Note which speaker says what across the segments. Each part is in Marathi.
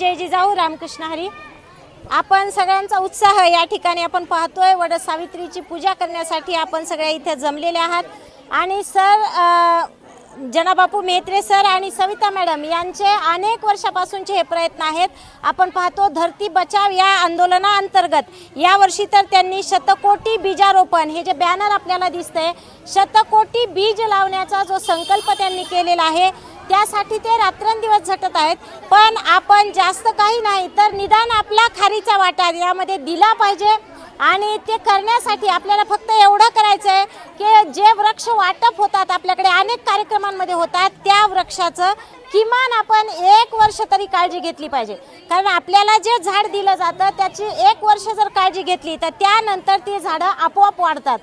Speaker 1: जय जिजाऊ रामकृष्ण हरी. आपण सगळ्यांचा उत्साह या ठिकाणी आपण पाहतोय वड सावित्रीची पूजा करण्यासाठी आपण सगळ्या इथे जमलेले आहात. आणि सर जनाबापू मेहत्रे सर आणि सविता मॅडम यांचे अनेक वर्षापासूनचे हे प्रयत्न आहेत. आपण पाहतो धरती बचाव या आंदोलनाअंतर्गत. यावर्षी तर त्यांनी शतकोटी बीजारोपण हे जे बॅनर आपल्याला दिसतंय शतकोटी बीज लावण्याचा जो संकल्प त्यांनी केलेला आहे त्यासाठी ते रात्रंदिवस झटत आहेत. पण आपण जास्त काही नाही तर निदान आपला खारीचा वाटा यामध्ये दिला पाहिजे. आणि ते करण्यासाठी आपल्याला फक्त एवढं करायचं आहे की जे वृक्ष वाटप होतात आपल्याकडे अनेक कार्यक्रमांमध्ये होतात त्या वृक्षाचं किमान आपण एक वर्ष तरी काळजी घेतली पाहिजे. कारण आपल्याला जे झाड दिलं जातं त्याची एक वर्ष जर काळजी घेतली तर त्यानंतर ती झाडं आपोआप वाढतात.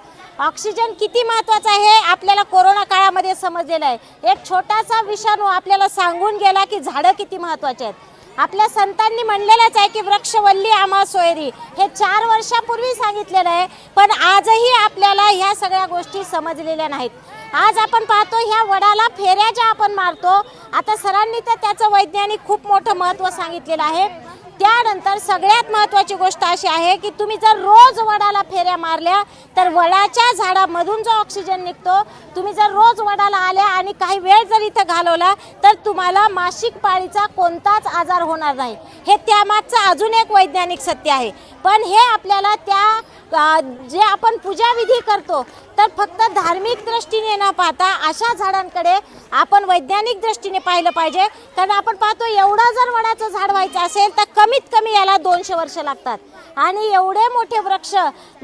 Speaker 1: ऑक्सिजन किती महत्त्वाचा आहे हे आपल्याला कोरोना काळामध्ये समजलेलं आहे. एक छोटासा विषाणू आपल्याला सांगून गेला की झाडं किती महत्त्वाचे आहेत. आपल्या संतांनी म्हणलेलंच आहे की वृक्षवल्ली आम्हा सोयरी. हे चार वर्षापूर्वी सांगितलेलं आहे पण आजही आपल्याला ह्या सगळ्या गोष्टी समजलेल्या नाहीत. आज आपण पाहतो ह्या वडाला फेऱ्या ज्या आपण मारतो आता सरांनी तर त्याचं वैज्ञानिक खूप मोठं महत्त्व सांगितलेलं आहे. त्यानंतर सगळ्यात महत्त्वाची गोष्ट अशी आहे की तुम्ही जर रोज वडाला फेऱ्या मारल्या तर वडाच्या झाडामधून जो ऑक्सिजन निघतो तुम्ही जर रोज वडाला आल्या आणि काही वेळ जर इथं घालवला तर तुम्हाला मासिक पाळीचा कोणताच आजार होणार नाही. हे त्यामागचं अजून एक वैज्ञानिक सत्य आहे. पण हे आपल्याला त्या जे आपण पूजाविधी करतो तर फक्त धार्मिक दृष्टीने न पाहता अशा झाडांकडे आपण वैज्ञानिक दृष्टीने पाहिलं पाहिजे. कारण आपण पाहतो एवढं जर वडाचं झाड व्हायचं असेल तर कमीत कमी याला दोनशे वर्ष लागतात. आणि एवढे मोठे वृक्ष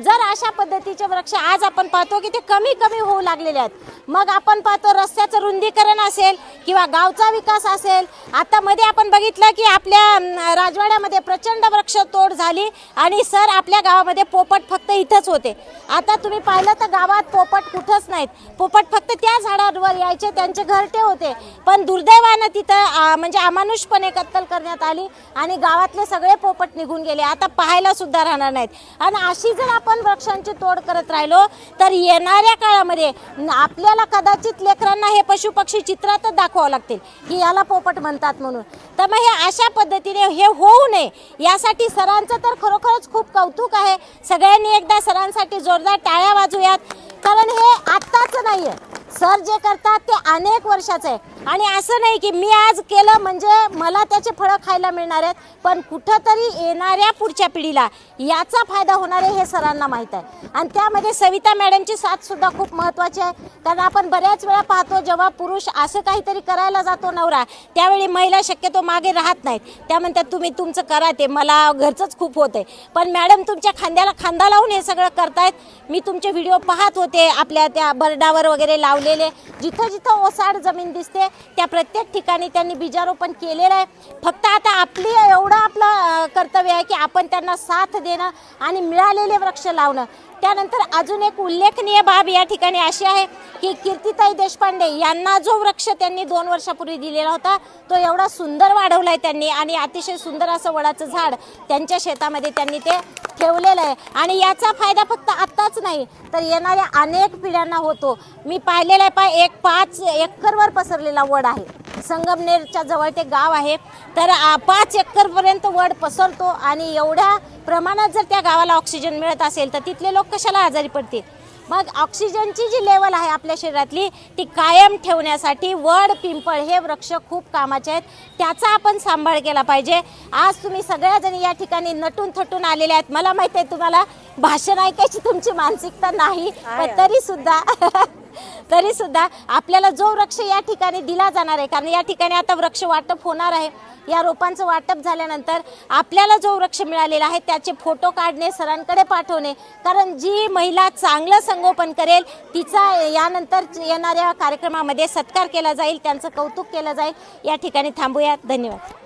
Speaker 1: जर अशा पद्धतीचे वृक्ष आज आपण पाहतो की ते कमी कमी होऊ लागलेले आहेत. मग आपण पाहतो रस्त्याचं रुंदीकरण असेल किंवा गावचा विकास असेल. आता मध्ये आपण बघितलं की आपल्या राजवाड्यामध्ये प्रचंड वृक्ष तोड झाली आणि सर आपल्या गावामध्ये पोपट फक्त इथंच होते. आता तुम्ही पाहिलं तर गावात पोपट कुठंच नाहीत. पोपट फक्त त्या झाडांवर यायचे त्यांचे घरटे होते. पण दुर्दैवानं तिथं म्हणजे अमानुषपणे कत्तल करण्यात आली आणि गावातले सगळे पोपट निघून गेले. आता पाहायला सुद्धा राहणार नाहीत. आणि अशी जर आपण वृक्षांची तोड करत राहिलो तर येणाऱ्या काळामध्ये आपल्याला कदाचित लेकरांना हे पशुपक्षी चित्रातच दाखवावं लागतील की याला पोपट म्हणतात म्हणून. तर मग हे अशा पद्धतीने हे होऊ नये. यासाठी सरांचं तर खरोखरच खूप कौतुक आहे. सगळ्यांनी एकदा सरांसाठी जोरदार टाळ्या वाजूयात. कारण हे आत्ताच नाही आहे सर जे करतात ते अनेक वर्षाचं आहे आणि असं नाही की मी आज केलं म्हणजे मला त्याचे फळं खायला मिळणार आहेत पण कुठंतरी येणाऱ्या पुढच्या पिढीला याचा फायदा होणार आहे हे सरांना माहीत आहे. आणि त्यामध्ये सविता मॅडमची साथसुद्धा खूप महत्त्वाची आहे. कारण आपण बऱ्याच वेळा पाहतो जेव्हा पुरुष असं काहीतरी करायला जातो नवरा त्यावेळी महिला शक्यतो मागे राहत नाहीत. त्या म्हणतात तुम्ही तुमचं करा ते मला घरचंच खूप होतंय. पण मॅडम तुमच्या खांद्याला खांदा लावून हे सगळं करतायत. मी तुमचे व्हिडिओ पाहत होते आपल्या त्या बर्डावर वगैरे लावून लावलेले जिथं जिथं ओसाड जमीन दिसते त्या प्रत्येक ठिकाणी त्यांनी बीजारोपण केलेलं आहे. फक्त आता आपली एवढं आपलं कर्तव्य आहे की आपण त्यांना साथ देणं आणि मिळालेले वृक्ष लावणं. त्यानंतर अजून एक उल्लेखनीय बाब या ठिकाणी अशी आहे की कीर्तिताई देशपांडे यांना जो वृक्ष त्यांनी दोन वर्षापूर्वी दिलेला होता तो एवढा सुंदर वाढवलाय त्यांनी आणि अतिशय सुंदर असं वडाचं झाड त्यांच्या शेतामध्ये त्यांनी ते ठेवलेलं आहे. आणि याचा फायदा फक्त आत्ताच नाही तर येणाऱ्या अनेक पिढ्यांना होतो. मी पाहिलेला आहे पा एक पाच एकरवर पसरलेला वड आहे. संगमनेरच्या जवळ ते गाव आहे. तर पाच एकरपर्यंत वड पसरतो आणि एवढ्या प्रमाणात जर त्या गावाला ऑक्सिजन मिळत असेल तर तिथले लोक कशाला आजारी पडतील? मग ऑक्सिजनची जी लेवल आहे आपल्या शरीरातली ती कायम ठेवण्यासाठी वड पिंपळ हे वृक्ष खूप कामाचे आहेत. त्याचा आपण सांभाळ केला पाहिजे. आज तुम्ही सगळ्याजणी या ठिकाणी नटून थटून आलेले आहेत. मला माहिती आहे तुम्हाला भाषण ऐकायची तुमची मानसिकता नाही पण तरी सुद्धा तरी सुद्धा आपल्याला जो वृक्ष या ठिकाणी दिला जाणार आहे कारण या ठिकाणी आता वृक्ष वाटप होणार आहे. या रोपांचं वाटप झाल्यानंतर आपल्याला जो वृक्ष मिळालेला आहे त्याचे फोटो काढणे सरांकडे पाठवणे कारण जी महिला चांगलं संगोपन करेल तिचा यानंतर येणाऱ्या कार्यक्रमामध्ये सत्कार केला जाईल त्यांचं कौतुक केलं जाईल. या ठिकाणी थांबूया. धन्यवाद.